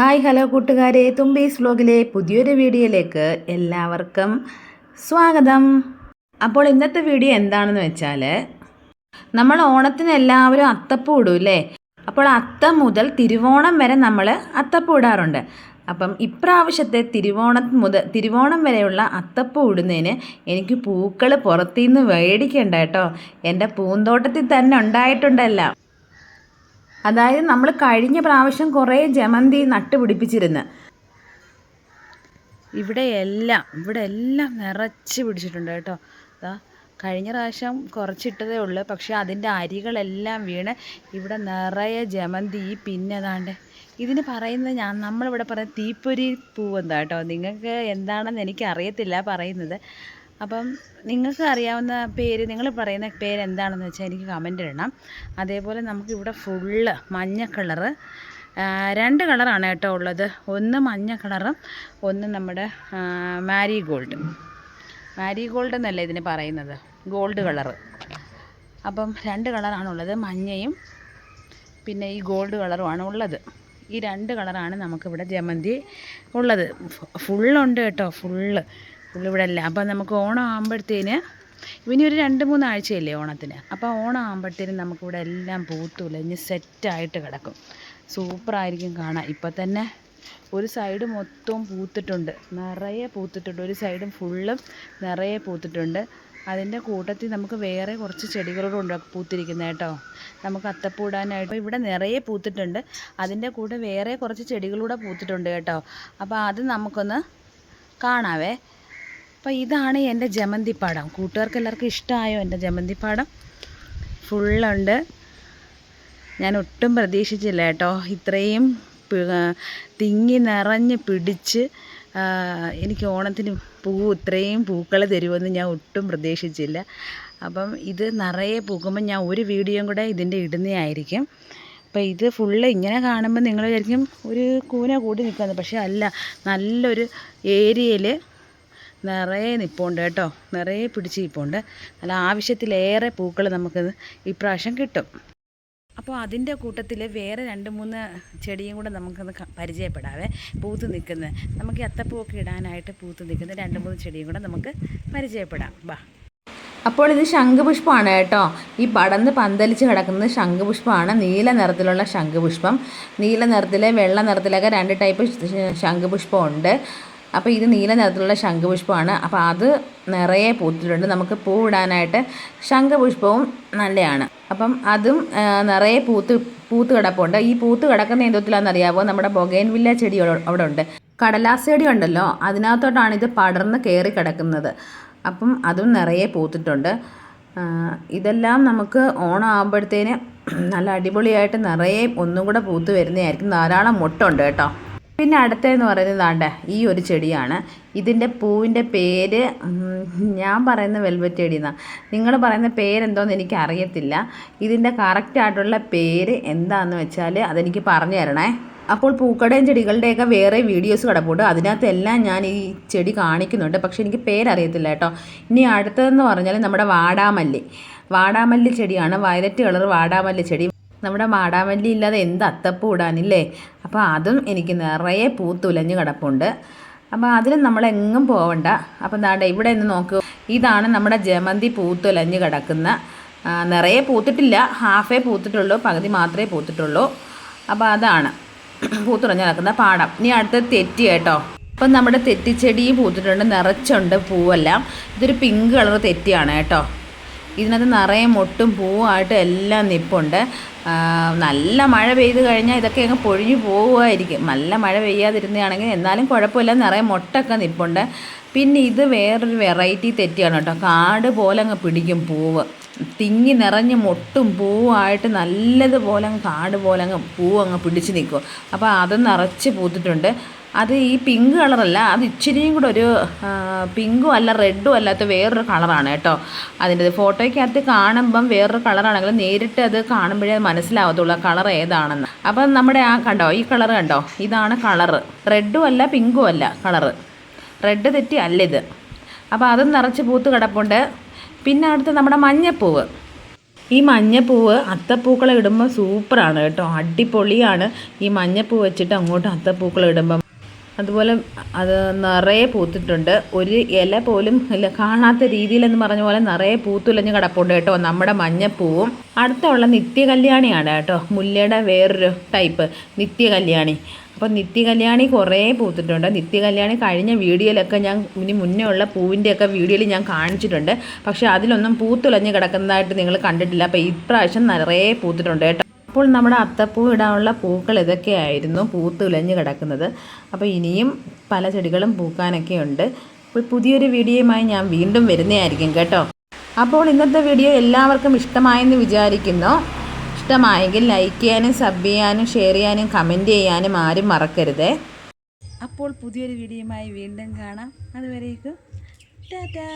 Hi hello കൂട്ടുകാരെ. തുമ്പീസ് വ്ലോഗിലെ പുതിയൊരു വീഡിയോയിലേക്ക് എല്ലാവർക്കും സ്വാഗതം. അപ്പോൾ ഇന്നത്തെ വീഡിയോ എന്താണെന്ന് വെച്ചാൽ നമ്മൾ ഓണത്തിന് എല്ലാവരും അത്തപ്പൂ ഇടും അല്ലേ? അപ്പോൾ അത്തം മുതൽ തിരുവോണം വരെ നമ്മൾ അത്തപ്പൂ ഇടാറുണ്ട്. അപ്പം ഇപ്രാവശ്യത്തെ തിരുവോണം മുതൽ തിരുവോണം വരെയുള്ള അത്തപ്പൂ ഇടുന്നതിന് എനിക്ക് പൂക്കൾ പുറത്തുനിന്ന് മേടിക്കണ്ട കേട്ടോ. എന്റെ പൂന്തോട്ടത്തിൽ തന്നെ ഉണ്ടായിട്ടുണ്ടല്ലോ. അതായത് നമ്മൾ കഴിഞ്ഞ പ്രാവശ്യം കുറേ ജമന്തി നട്ട് പിടിപ്പിച്ചിരുന്നു ഇവിടെ എല്ലാം ഇവിടെ എല്ലാം നിറച്ച് പിടിച്ചിട്ടുണ്ട് കേട്ടോ. അതാ കഴിഞ്ഞ പ്രാവശ്യം കുറച്ചിട്ടതേ ഉള്ളൂ. പക്ഷേ അതിന്റെ അരികളെല്ലാം വീണ് ഇവിടെ നിറയെ ജമന്തി പിന്നെ അതാണ്ട് ഇതിന് പറയുന്നത് ഞാൻ നമ്മളിവിടെ പറയുന്നത് തീപ്പൊരി പൂവെന്താ കേട്ടോ? നിങ്ങൾക്ക് എന്താണെന്ന് എനിക്കറിയത്തില്ല പറയുന്നത്. അപ്പം നിങ്ങൾക്ക് അറിയാവുന്ന പേര് നിങ്ങൾ പറയുന്ന പേര് എന്താണെന്ന് വെച്ചാൽ എനിക്ക് കമന്റ് ഇടണം. അതേപോലെ നമുക്കിവിടെ ഫുള്ള് മഞ്ഞ കളറ് രണ്ട് കളറാണ് കേട്ടോ ഉള്ളത്. ഒന്ന് മഞ്ഞ കളറും ഒന്ന് നമ്മുടെ മാരി ഗോൾഡ് മാരി ഗോൾഡ് എന്നല്ലേ ഇതിന് പറയുന്നത്? ഗോൾഡ് കളറ് അപ്പം രണ്ട് കളറാണുള്ളത് മഞ്ഞയും പിന്നെ ഈ ഗോൾഡ് കളറുമാണ് ഉള്ളത്. ഈ രണ്ട് കളറാണ് നമുക്കിവിടെ ജമന്തി ഉള്ളത്. ഫുള്ളുണ്ട് കേട്ടോ ഫുള്ള് ഇവിടെ അല്ല. അപ്പം നമുക്ക് ഓണം ആകുമ്പോഴത്തേന് ഇനി ഒരു രണ്ട് മൂന്ന് ആഴ്ചയല്ലേ ഓണത്തിന്. അപ്പോൾ ഓണം ആകുമ്പോഴത്തേനും നമുക്കിവിടെ എല്ലാം പൂത്തുലഞ്ഞ് സെറ്റായിട്ട് കിടക്കും. സൂപ്പറായിരിക്കും കാണാൻ. ഇപ്പം തന്നെ ഒരു സൈഡ് മൊത്തവും പൂത്തിട്ടുണ്ട്. നിറയെ പൂത്തിട്ടുണ്ട്. ഒരു സൈഡും ഫുള്ളും നിറയെ പൂത്തിട്ടുണ്ട്. അതിന്റെ കൂട്ടത്തിൽ നമുക്ക് വേറെ കുറച്ച് ചെടികളോടും ഉണ്ട് പൂത്തിരിക്കുന്നത് കേട്ടോ. നമുക്ക് അത്തപ്പൂടാനായിട്ട് ഇവിടെ നിറയെ പൂത്തിട്ടുണ്ട്. അതിന്റെ കൂടെ വേറെ കുറച്ച് ചെടികളൂടെ പൂത്തിട്ടുണ്ട് കേട്ടോ. അപ്പോൾ അത് നമുക്കൊന്ന് കാണാവേ. അപ്പോൾ ഇതാണ് എന്റെ ജമന്തിപ്പാടം. കൂട്ടുകാർക്ക് എല്ലാവർക്കും ഇഷ്ടമായോ എന്റെ ജമന്തിപ്പാടം? ഫുള്ളുണ്ട്. ഞാൻ ഒട്ടും പ്രതീക്ഷിച്ചില്ല കേട്ടോ. ഇത്രയും തിങ്ങി നിറഞ്ഞ് പിടിച്ച് എനിക്ക് ഓണത്തിന് പൂ ഇത്രയും പൂക്കൾ തരുമെന്ന് ഞാൻ ഒട്ടും പ്രതീക്ഷിച്ചില്ല. അപ്പം ഇത് നിറയെ പൂക്കുമ്പോൾ ഞാൻ ഒരു വീഡിയോയും കൂടെ ഇതിന്റെ ഇടുന്നതായിരിക്കും അപ്പോൾ ഇത് ഫുള്ള് ഇങ്ങനെ കാണുമ്പോൾ നിങ്ങൾ വിചാരിക്കും ഒരു കൂന കൂടി നിൽക്കുന്നത് പക്ഷേ അല്ല നല്ലൊരു ഏരിയയിൽ നിറയെ നിൽപ്പുണ്ട് കേട്ടോ. നിറയെ പിടിച്ച് നിൽപ്പുണ്ട് നല്ല ആവശ്യത്തിലേറെ പൂക്കൾ നമുക്ക് ഇപ്രാവശ്യം കിട്ടും. അപ്പോൾ അതിന്റെ കൂട്ടത്തിൽ വേറെ രണ്ട് മൂന്ന് ചെടിയും കൂടെ നമുക്കൊന്ന് പരിചയപ്പെടാവേ. പൂത്ത് നിൽക്കുന്നത് നമുക്ക് അത്തപ്പൂവൊക്കെ ഇടാനായിട്ട് പൂത്ത് നിൽക്കുന്ന രണ്ട് മൂന്ന് ചെടിയും കൂടെ നമുക്ക് പരിചയപ്പെടാം. വാ അപ്പോൾ ഇത് ശംഖുപുഷ്പമാണ് കേട്ടോ. ഈ പടന്ന് പന്തലിച്ച് കിടക്കുന്നത് ശംഖുപുഷ്പമാണ് നീല നിറത്തിലുള്ള ശംഖുപുഷ്പം. നീല നിറത്തിലെ വെള്ള നിറത്തിലൊക്കെ രണ്ട് ടൈപ്പ് ശംഖുപുഷ്പം ഉണ്ട്. അപ്പോൾ ഇത് നീല നിറത്തിലുള്ള ശംഖുപുഷ്പമാണ്. അപ്പോൾ അത് നിറയെ പൂത്തിട്ടുണ്ട്. നമുക്ക് പൂവിടാനായിട്ട് ശംഖുപുഷ്പവും നല്ലതാണ് അപ്പം അതും നിറയെ പൂത്ത് പൂത്ത് കിടപ്പുണ്ട്. ഈ പൂത്ത് കിടക്കുന്ന എന്തോത്തിലാണെന്ന് അറിയാവോ നമ്മുടെ ബൊഗൈൻ വില്ല ചെടി അവിടെ ഉണ്ട്. കടലാസ് ചെടി ഉണ്ടല്ലോ? അതിനകത്തോട്ടാണ് ഇത് പടർന്ന് കയറി കിടക്കുന്നത്. അപ്പം അതും നിറയെ പൂത്തിട്ടുണ്ട്. ഇതെല്ലാം നമുക്ക് ഓണം ആകുമ്പോഴത്തേന് നല്ല അടിപൊളിയായിട്ട് നിറയെ ഒന്നും കൂടെ പൂത്ത് വരുന്നതായിരിക്കും. ധാരാളം മുട്ടുണ്ട് കേട്ടോ. പിന്നെ അടുത്തതെന്ന് പറയുന്നത് ആണ്ട ഈ ഒരു ചെടിയാണ്. ഇതിന്റെ പൂവിന്റെ പേര് ഞാൻ പറയുന്ന വെൽവെറ്റ് ചെടി എന്നാണ് നിങ്ങൾ പറയുന്ന പേരെന്തോന്ന് എനിക്ക് അറിയത്തില്ല. ഇതിന്റെ കറക്റ്റായിട്ടുള്ള പേര് എന്താണെന്ന് വെച്ചാൽ അതെനിക്ക് പറഞ്ഞു തരണേ. അപ്പോൾ പൂക്കടയും ചെടികളുടെയൊക്കെ വേറെ വീഡിയോസ് കിടപ്പുണ്ട് അതിനകത്തെല്ലാം ഞാൻ ഈ ചെടി കാണിക്കുന്നുണ്ട്. പക്ഷേ എനിക്ക് പേരറിയത്തില്ല കേട്ടോ. ഇനി അടുത്തതെന്ന് പറഞ്ഞാൽ നമ്മുടെ വാടാമല്ലി. വാടാമല്ലി ചെടിയാണ്. വയലറ്റ് കളർ വാടാമല്ലി ചെടി. നമ്മുടെ മാടാമല്ലി ഇല്ലാതെ എന്ത് അത്തപ്പൂ ഇടാനില്ലേ? അപ്പോൾ അതും എനിക്ക് നിറയെ പൂത്തുലഞ്ഞ് കിടപ്പുണ്ട്. അപ്പോൾ അതിലും നമ്മളെങ്ങും പോവണ്ട. അപ്പോൾ എന്താണ്ട് ഇവിടെ നിന്ന് നോക്കൂ. ഇതാണ് നമ്മുടെ ജമന്തി പൂത്തുലഞ്ഞ് കിടക്കുന്ന നിറയെ പൂത്തിട്ടില്ല. ഹാഫേ പൂത്തിട്ടുള്ളൂ പകുതി മാത്രമേ പൂത്തിട്ടുള്ളൂ. അപ്പോൾ അതാണ് പൂത്തുറഞ്ഞ് കിടക്കുന്ന പാടം. ഇനി അടുത്ത തെറ്റി കേട്ടോ. അപ്പം നമ്മുടെ തെറ്റിച്ചെടിയും പൂത്തിട്ടുണ്ട് നിറച്ചുണ്ട് പൂവെല്ലാം. ഇതൊരു പിങ്ക് കളർ തെറ്റിയാണ് കേട്ടോ. ഇതിനകത്ത് നിറയെ മൊട്ടും പൂവായിട്ട് എല്ലാം നിപ്പുണ്ട്. നല്ല മഴ പെയ്ത് കഴിഞ്ഞാൽ ഇതൊക്കെ അങ്ങ് പൊഴിഞ്ഞു പോവുമായിരിക്കും നല്ല മഴ പെയ്യാതിരുന്നതാണെങ്കിൽ എന്നാലും കുഴപ്പമില്ല. നിറയെ മൊട്ടൊക്കെ നിപ്പുണ്ട്. പിന്നെ ഇത് വേറൊരു വെറൈറ്റി തെറ്റിയാണ് കേട്ടോ. കാട് പോലെ അങ്ങ് പിടിക്കും പൂവ്. തിങ്ങി നിറഞ്ഞ് മൊട്ടും പൂവായിട്ട് നല്ലതുപോലെ അങ്ങ് കാട് പോലെ അങ്ങ് പൂവ് അങ്ങ് പിടിച്ച് നിൽക്കും. അപ്പോൾ അത് നിറച്ച് പൂത്തിട്ടുണ്ട്. അത് ഈ പിങ്ക് കളറല്ല അത് ഇച്ചിരിയും കൂടെ ഒരു പിങ്കും അല്ല റെഡും അല്ലാത്ത വേറൊരു കളറാണ് കേട്ടോ. അതിന്റെ ഫോട്ടോയ്ക്കകത്ത് കാണുമ്പം വേറൊരു കളറാണെങ്കിലും നേരിട്ട് അത് കാണുമ്പോഴേ മനസ്സിലാവത്തുള്ളൂ ആ കളർ ഏതാണെന്ന്. അപ്പം നമ്മുടെ ആ കണ്ടോ ഈ കളർ കണ്ടോ? ഇതാണ് കളറ്. റെഡും അല്ല പിങ്കും അല്ല കളറ്. റെഡ് തെറ്റി അല്ല ഇത്. അപ്പോൾ അതും നിറച്ച് പൂത്ത് കിടപ്പുണ്ട്. പിന്നെ അടുത്ത് നമ്മുടെ മഞ്ഞപ്പൂവ്. ഈ മഞ്ഞപ്പൂവ് അത്തപ്പൂക്കളം ഇടുമ്പോൾ സൂപ്പറാണ് കേട്ടോ. അടിപൊളിയാണ്. ഈ മഞ്ഞപ്പൂ വെച്ചിട്ട് അങ്ങോട്ട് അത്തപ്പൂക്കളം ഇടുമ്പം. അതുപോലെ അത് നിറയെ പൂത്തിട്ടുണ്ട്. ഒരു ഇല പോലും ഇല്ല കാണാത്ത രീതിയിലെന്ന് പറഞ്ഞ പോലെ നിറയെ പൂത്തുലഞ്ഞ് കിടപ്പുണ്ട് കേട്ടോ നമ്മുടെ മഞ്ഞപ്പൂവും. അടുത്തുള്ള നിത്യകല്യാണിയാണ് കേട്ടോ. മുല്ലയുടെ വേറൊരു ടൈപ്പ് നിത്യകല്യാണി. അപ്പോൾ നിത്യകല്യാണി കുറേ പൂത്തിട്ടുണ്ട്. നിത്യകല്യാണി കഴിഞ്ഞ വീഡിയോയിലൊക്കെ ഞാൻ ഇനി മുന്നേ ഉള്ള പൂവിന്റെയൊക്കെ വീഡിയോയിൽ ഞാൻ കാണിച്ചിട്ടുണ്ട്. പക്ഷേ അതിലൊന്നും പൂത്തുലഞ്ഞ് കിടക്കുന്നതായിട്ട് നിങ്ങൾ കണ്ടിട്ടില്ല. അപ്പോൾ ഇപ്രാവശ്യം നിറയെ പൂത്തിട്ടുണ്ട് കേട്ടോ. അപ്പോൾ നമ്മുടെ അത്തപ്പൂ ഇടാനുള്ള പൂക്കൾ ഇതൊക്കെയായിരുന്നു പൂത്തുലഞ്ഞ് കിടക്കുന്നത്. അപ്പോൾ ഇനിയും പല ചെടികളും പൂക്കാനൊക്കെ ഉണ്ട്. അപ്പോൾ പുതിയൊരു വീഡിയോയുമായി ഞാൻ വീണ്ടും വരുന്നതായിരിക്കും കേട്ടോ. അപ്പോൾ ഇന്നത്തെ വീഡിയോ എല്ലാവർക്കും ഇഷ്ടമായെന്ന് വിചാരിക്കുന്നു. ഇഷ്ടമായെങ്കിൽ ലൈക്ക് ചെയ്യാനും സബ് ചെയ്യാനും ഷെയർ ചെയ്യാനും കമന്റ് ചെയ്യാനും ആരും മറക്കരുതേ. അപ്പോൾ പുതിയൊരു വീഡിയോയുമായി വീണ്ടും കാണാം. അതുവരേക്കും ടാറ്റാ.